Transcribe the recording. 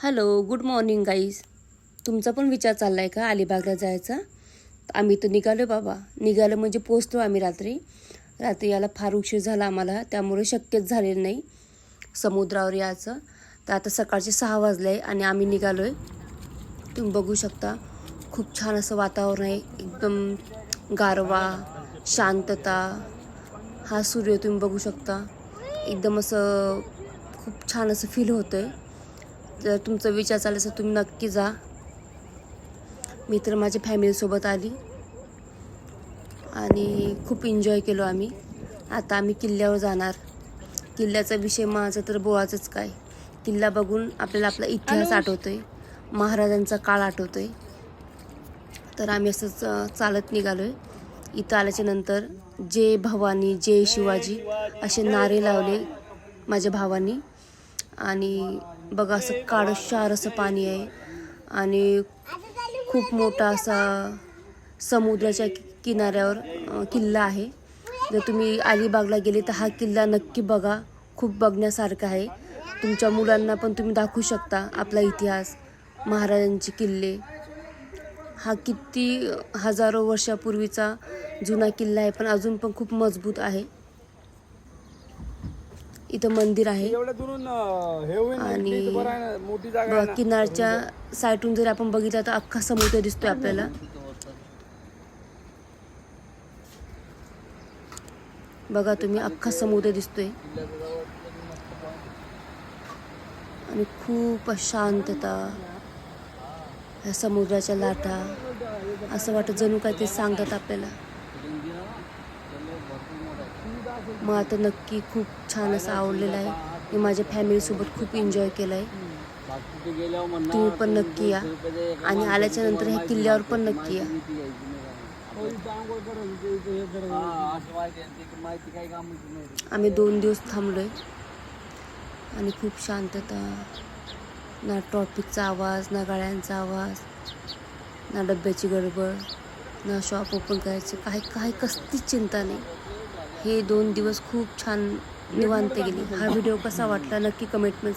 Hello good morning guys तुमचा पण विचार चालला आहे का अलिबागला जायचा? आम्ही तर निघालो बाबा. निघालो म्हणजे पोचलो आम्ही रात्री. रात्री याला फार उशीर झाला आम्हाला. त्यामुळे शक्यच झालेलं नाही समुद्रावर यायचं. तर आता सकाळचे सहा वाजले आहे आणि आम्ही निघालो आहे तुम्ही बघू शकता खूप छान असं वातावरण आहे. एकदम गारवा शांतता. हा सूर्य तुम्ही बघू शकता. एकदम असं खूप छान असं फील होतं आहे जर तुमचा विचार चालला असेल तुम्ही नक्की जा. मी तर माझ्या फॅमिलीसोबत आली. आणि खूप एन्जॉय केलो आम्ही. आता आम्ही किल्ल्यावर जाणार. किल्ल्याचा विषय माझा तर बोळाचंच काय. किल्ला बघून आपल्याला आपला इतिहास आठवतोय. महाराजांचा काळ आठवतोय. तर आम्ही असंच चालत निघालो आहे इथं आल्याच्यानंतर जय भवानी जय शिवाजी असे नारे लावले माझ्या भावानी. आणि बघा असं काळशार असं पाणी आहे. आणि खूप मोठा असा समुद्राच्या किनाऱ्यावर किल्ला आहे. जर तुम्ही अलिबागला गेले तर हा किल्ला नक्की बघा. खूप बघण्यासारखा आहे. तुमच्या मुलांना पण तुम्ही दाखवू शकता आपला इतिहास महाराजांचे किल्ले. हा किती हजारो वर्षापूर्वीचा जुना किल्ला आहे पण अजून पण खूप मजबूत आहे. इथं मंदिर आहे. आणि. किनारच्या साईडून जर आपण बघितलं तर अख्खा समुद्र दिसतोय आपल्याला. बघा तुम्ही अख्खा समुद्र दिसतोय. आणि खूप शांतता ह्या समुद्राच्या लाटा. असं वाटत जणू काय ते सांगतात आपल्याला. मग आता नक्की खूप छान असं आवडलेलं आहे. मी माझ्या फॅमिलीसोबत खूप एन्जॉय केलं आहे तुम्ही पण नक्की या. आणि आल्याच्यानंतर ह्या किल्ल्यावर पण नक्की या. आम्ही दोन दिवस थांबलोय. आणि खूप शांतता. ना ट्रॉफिकचा आवाज ना गाड्यांचा आवाज ना डब्याची गडबड. शॉप ओपन करायचं काही काही कसलीच चिंता नाही. हे दोन दिवस खूप छान निवांत गेली. हा व्हिडिओ कसा वाटला? नक्की कमेंटमेंट